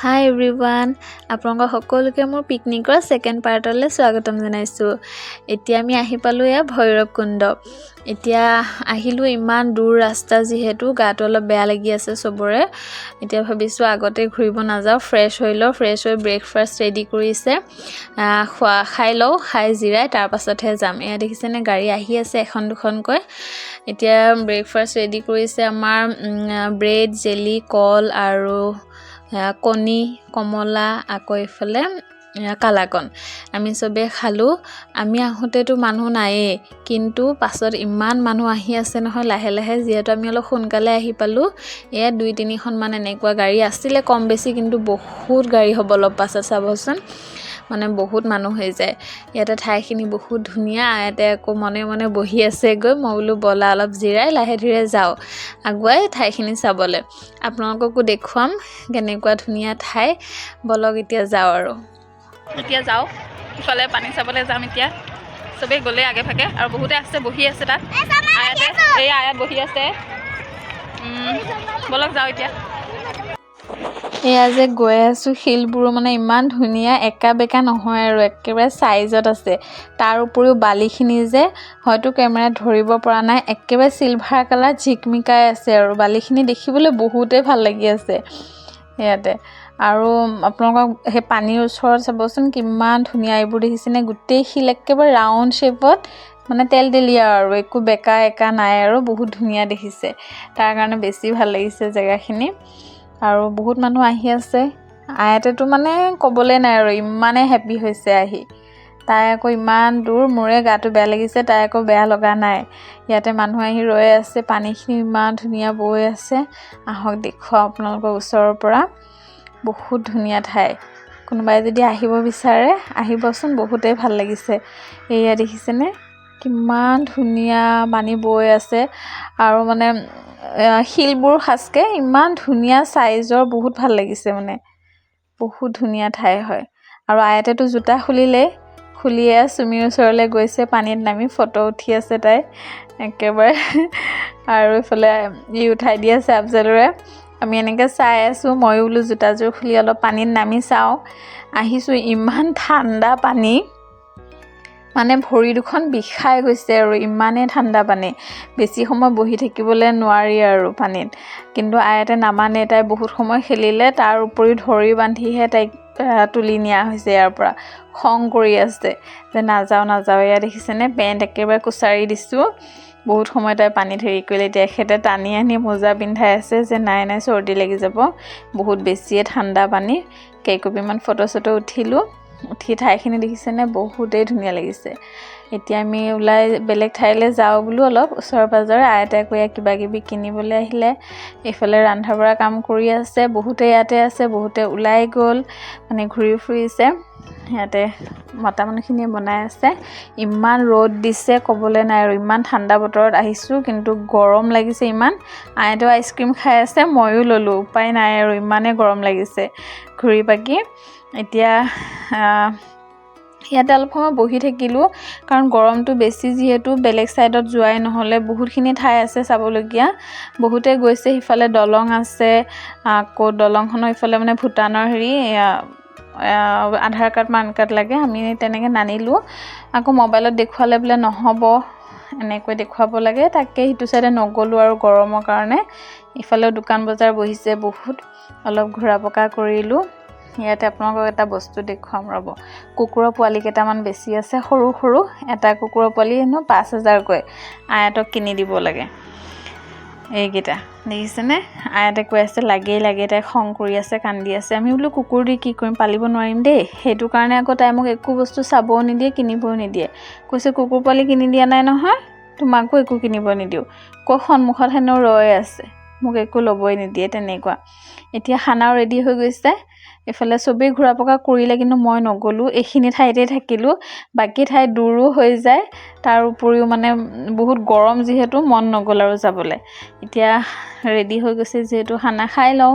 হাই everyone আপোনালোকৰ সকলোকে মোৰ পিকনিকৰ ছেকেণ্ড পাৰ্টলৈ স্বাগতম জনাইছোঁ। এতিয়া আমি আহি পালোঁ এয়া ভৈৰৱকুণ্ড এতিয়া আহিলোঁ ইমান দূৰ ৰাস্তা যিহেতু গাটো অলপ বেয়া লাগি আছে চবৰে। এতিয়া ভাবিছোঁ আগতে ঘূৰিব নাযাওঁ ফ্ৰেছ হৈ লওঁ ফ্ৰেছ হৈ ব্ৰেকফাষ্ট ৰেডি কৰিছে। খোৱা খাই লওঁ খাই জিৰাই তাৰপাছতহে যাম। এয়া দেখিছেনে গাড়ী আহি আছে এখন দুখনকৈ। এতিয়া ব্ৰেকফাষ্ট ৰেডি কৰিছে আমাৰ ব্ৰেড জেলি কল আৰু কণী, কমলা, আকৌ এইফালে কালাকন। আমি চবেই খালোঁ। আমি আহোঁতেতো মানুহ নায়েই কিন্তু পাছত ইমান মানুহ আহি আছে নহয় লাহে লাহে, যিহেতু আমি অলপ সোনকালে আহি পালোঁ। এয়া দুই তিনিখনমান এনেকুৱা গাড়ী আছিলে, কম বেছি কিন্তু বহুত গাড়ী হ'ব অলপ পাছত, চাবচোন। মানে বহুত মানুহ হৈ যায়। ইয়াতে ঠাইখিনি বহুত ধুনীয়া ইয়াতে আকৌ মনে মনে বহি আছেগৈ। মই বোলো বলা অলপ জিৰাই লাহে ধীৰে যাওঁ আগুৱাই ঠাইখিনি চাবলৈ। আপোনালোককো দেখুৱাম কেনেকুৱা ধুনীয়া ঠাই। বলক এতিয়া যাওঁ আৰু। এতিয়া যাওঁ সিফালে পানী চাবলৈ যাম এতিয়া। চবেই গ'লে আগে ভাগে আৰু বহুতে আছে বহি আছে তাত। আয়াতে এই আয়াত বহি আছে। বলক যাওঁ এতিয়া। এয়া যে গৈ আছোঁ শিলবোৰো মানে ইমান ধুনীয়া একা বেকা নহয় আৰু একেবাৰে চাইজত আছে। তাৰ উপৰিও বালিখিনি যে হয়তো কেমেৰাত ধৰিব পৰা নাই একেবাৰে চিলভাৰ কালাৰ ঝিকমিকাই আছে আৰু বালিখিনি দেখিবলৈ বহুতেই ভাল লাগি আছে ইয়াতে। আৰু আপোনালোকক সেই পানীৰ ওচৰত চাবচোন কিমান ধুনীয়া এইবোৰ দেখিছেনে? গোটেই শিল একেবাৰে ৰাউণ্ড শ্বেপত মানে তেল তেলীয়া আৰু একো বেকা একা নাই আৰু বহুত ধুনীয়া দেখিছে। তাৰ কাৰণে বেছি ভাল লাগিছে জেগাখিনি। আৰু বহুত মানুহ আহি আছে। আয়াতেতো মানে ক'বলৈ নাই আৰু ইমানেই হেপী হৈছে আহি। তাই আকৌ ইমান দূৰ মোৰে গাটো বেয়া লাগিছে তাই আকৌ বেয়া লগা নাই। ইয়াতে মানুহ আহি ৰৈ আছে পানীখিনি ইমান ধুনীয়া বৈ আছে। আহক দেখুৱাওঁ আপোনালোকৰ ওচৰৰ পৰা। বহুত ধুনীয়া ঠাই। কোনোবাই যদি আহিব বিচাৰে আহিবচোন বহুতেই ভাল লাগিছে। এয়া দেখিছেনে? কিমান ধুনীয়া পানী বৈ আছে। আৰু মানে শিলবোৰ সাজকে ইমান ধুনীয়া চাইজৰ বহুত ভাল লাগিছে মানে। বহুত ধুনীয়া ঠাই হয়। আৰু আয়াতেতো জোতা খুলিলেই খুলিয়ে চুমিৰ ওচৰলৈ গৈছে পানীত নামি ফটো উঠি আছে তাই একেবাৰে। আৰু ইফালে ই উঠাই দি আছে আফজালৰে আমি এনেকৈ চাই আছোঁ ময়ো বোলো জোতাযোৰ খুলি অলপ পানীত নামি চাওঁ। আহিছোঁ ইমান ঠাণ্ডা পানী। মানে ভৰি দুখন বিষাই গৈছে আৰু ইমানেই ঠাণ্ডা পানী। বেছি সময় বহি থাকিবলৈ নোৱাৰি আৰু পানীত। কিন্তু আয়াতে নামানে তাই বহুত সময় খেলিলে তাৰ উপৰিও ধৰি বান্ধিহে তাইক তুলি নিয়া হৈছে ইয়াৰ পৰা। খং কৰি আছে যে নাযাওঁ নাযাওঁ এয়া দেখিছেনে? পেণ্ট একেবাৰে কুচাৰি দিছোঁ। বহুত সময় তাই পানীত হেৰি কৰিলে। এতিয়া এখেতে টানি আনি মোজা পিন্ধাই আছে যে নাই নাই চৰ্দি লাগি যাব। বহুত বেছিয়ে ঠাণ্ডা পানী। কেইকপিমান ফটো চটো উঠিলোঁ। উঠি ঠাইখিনি দেখিছেনে? বহুতেই ধুনীয়া লাগিছে। এতিয়া আমি ওলাই বেলেগ ঠাইলৈ যাওঁ বোলো অলপ ওচৰে পাঁজৰে আইতাই কৈ কিবা কিবি কিনিবলৈ আহিলে। এইফালে ৰন্ধা বঢ়া কাম কৰি আছে বহুতে ইয়াতে আছে বহুতে ওলাই গ'ল মানে ঘূৰি ফুৰিছে। ইয়াতে মতা মানুহখিনিয়ে বনাই আছে। ইমান ৰ'দ দিছে ক'বলৈ নাই আৰু ইমান ঠাণ্ডা বতৰত আহিছোঁ কিন্তু গৰম লাগিছে ইমান। আইতাও আইচক্ৰীম খাই আছে ময়ো ল'লোঁ উপায় নাই আৰু ইমানেই গৰম লাগিছে। ঘূৰি পাকি এতিয়া ইয়াতে অলপ সময় বহি থাকিলোঁ কাৰণ গৰমটো বেছি যিহেতু বেলেগ ছাইডত যোৱাই নহ'লে বহুতখিনি ঠাই আছে চাবলগীয়া। বহুতে গৈছে সিফালে দলং আছে আকৌ দলংখনৰ ইফালে মানে ভূটানৰ হেৰি আধাৰ কাৰ্ড পান কাৰ্ড লাগে আমি তেনেকৈ নানিলোঁ। আকৌ মোবাইলত দেখুৱালে বোলে নহ'ব। এনেকৈ দেখুৱাব লাগে। তাকে সিটো চাইডে নগ'লোঁ আৰু গৰমৰ কাৰণে। ইফালেও দোকান বজাৰ বহিছে বহুত। অলপ ঘূৰা পকা কৰিলোঁ। ইয়াতে আপোনালোকক এটা বস্তু দেখুৱাম ৰ'ব। কুকুৰৰ পোৱালি কেইটামান বেছি আছে সৰু সৰু। এটা কুকুৰৰ পোৱালি হেনো পাঁচ হাজাৰকৈ। আয়াতক কিনি দিব লাগে। এইকেইটা দেখিছেনে? আয়াতে কৈ আছে লাগেই লাগে তাই খং কৰি আছে কান্দি আছে। আমি বোলো কুকুৰ দি কি কৰিম পালিব নোৱাৰিম দেই। সেইটো কাৰণে আকৌ তাই মোক একো বস্তু চাবও নিদিয়ে কিনিবও নিদিয়ে। কৈছে কুকুৰ পোৱালি কিনি দিয়া নাই নহয় তোমাকো একো কিনিব নিদিওঁ। কৈ সন্মুখত হেনো ৰৈ আছে মোক একো ল'বই নিদিয়ে তেনেকুৱা। এতিয়া খানাও ৰেডি হৈ গৈছে এইফালে চবেই ঘূৰা পকা কৰিলে কিন্তু মই নগ'লোঁ। এইখিনি ঠাইতে থাকিলোঁ। বাকী ঠাই দূৰো হৈ যায়। তাৰ উপৰিও মানে বহুত গৰম যিহেতু মন নগ'ল আৰু যাবলৈ। এতিয়া ৰেডি হৈ গৈছে যিহেতু খানা খাই লওঁ।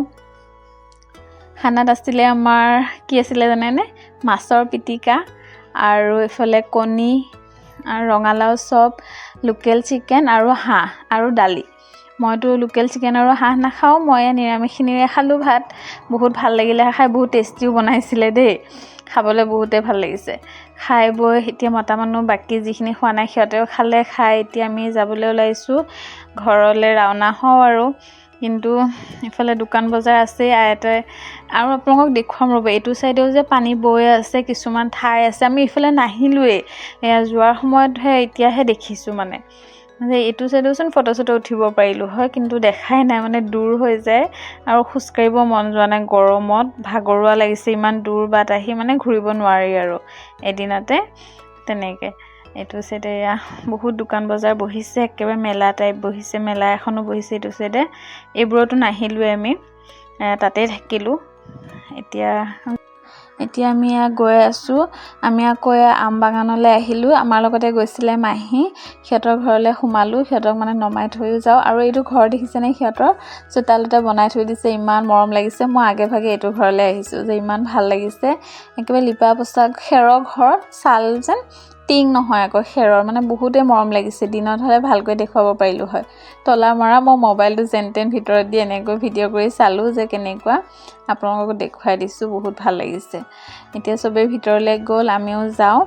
খানাত আছিলে আমাৰ কি আছিলে জানেনে? মাছৰ পিটিকা আৰু এইফালে কণী আৰু ৰঙালাও চপ লোকেল চিকেন আৰু হাঁহ আৰু দালি। মইতো লোকেল চিকেন আৰু হাঁহ নাখাওঁ মই নিৰামিষখিনিৰে খালোঁ ভাত। বহুত ভাল লাগিলে খাই বহুত টেষ্টিও বনাইছিলে দেই। খাবলৈ বহুতেই ভাল লাগিছে। খাই বৈ এতিয়া মতা মানুহ বাকী যিখিনি খোৱা নাই সিহঁতেও খালে। খাই এতিয়া আমি যাবলৈ ওলাইছোঁ। ঘৰলৈ ৰাওনা হওঁ আৰু। কিন্তু ইফালে দোকান বজাৰ আছেই আইতাই আৰু আপোনালোকক দেখুৱাম ৰ'ব এইটো ছাইডেও যে পানী বৈ আছে কিছুমান ঠাই আছে। আমি ইফালে নাহিলোৱেই। এয়া যোৱাৰ সময়তহে এতিয়াহে দেখিছোঁ মানে। যে এইটো চাইডেওচোন ফটো চটো উঠিব পাৰিলোঁ হয় কিন্তু দেখাই নাই মানে দূৰ হৈ যায় আৰু খোজকাঢ়িব মন যোৱা নাই। গৰমত ভাগৰুৱা লাগিছে ইমান দূৰ বাট আহি মানে ঘূৰিব নোৱাৰি আৰু এদিনতে। তেনেকৈ এইটো চাইডে এয়া বহুত দোকান বজাৰ বহিছে একেবাৰে মেলা টাইপ বহিছে মেলা এখনো বহিছে এইটো চাইডে এইবোৰতো নাহিলোৱে আমি তাতেই থাকিলোঁ। এতিয়া এতিয়া আমি ইয়াত গৈ আছোঁ। আমি আকৌ আম বাগানলৈ আহিলোঁ। আমাৰ লগতে গৈছিলে মাহী। সিহঁতৰ ঘৰলৈ সোমালোঁ। সিহঁতক মানে নমাই থৈও যাওঁ। আৰু এইটো ঘৰ দেখিছেনে সিহঁতৰ? চোতালতে বনাই থৈ দিছে। ইমান মৰম লাগিছে। মই আগে ভাগে এইটো ঘৰলৈ আহিছোঁ যে ইমান ভাল লাগিছে। একেবাৰে লিপা পোচা খেৰৰ ঘৰ ছাল যেন। টিং নহয় আকৌ খেৰৰ মানে বহুতেই মৰম লাগিছে। দিনত হ'লে ভালকৈ দেখুৱাব পাৰিলোঁ হয়। তলা মৰা মই মোবাইলটো যেন তেন ভিতৰত দি এনেকৈ ভিডিঅ' কৰি চালোঁ যে কেনেকুৱা। আপোনালোকক দেখুৱাই দিছোঁ বহুত ভাল লাগিছে। এতিয়া চবেই ভিতৰলৈ গ'ল আমিও যাওঁ।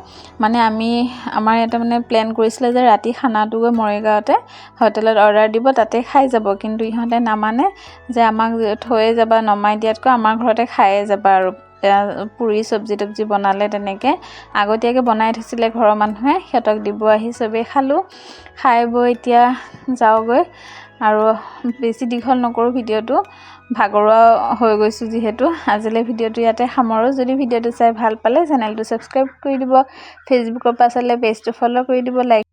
মানে আমি আমাৰ ইয়াতে মানে প্লেন কৰিছিলে যে ৰাতি খানাটো গৈ মৰিগাঁৱতে হোটেলত অৰ্ডাৰ দিব তাতে খাই যাব। কিন্তু ইহঁতে নামানে যে আমাক থৈয়ে যাবা নমাই দিয়াতকৈ আমাৰ ঘৰতে খায়ে যাবা আৰু। পুৰি চব্জি তব্জি বনালে তেনেকৈ। আগতীয়াকৈ বনাই থৈছিলে ঘৰৰ মানুহে সিহঁতক দিব আহি চবেই খালোঁ। খাই বৈ এতিয়া যাওঁগৈ। আৰু বেছি দীঘল নকৰোঁ ভিডিঅ'টো ভাগৰুৱা হৈ গৈছোঁ যিহেতু। আজিলৈ ভিডিঅ'টো ইয়াতে সামৰোঁ। যদি ভিডিঅ'টো চাই ভাল পালে চেনেলটো ছাবস্ক্ৰাইব কৰি দিব। ফেচবুকৰ পৰা চালে পেজটো ফ'ল' কৰি দিব লাইক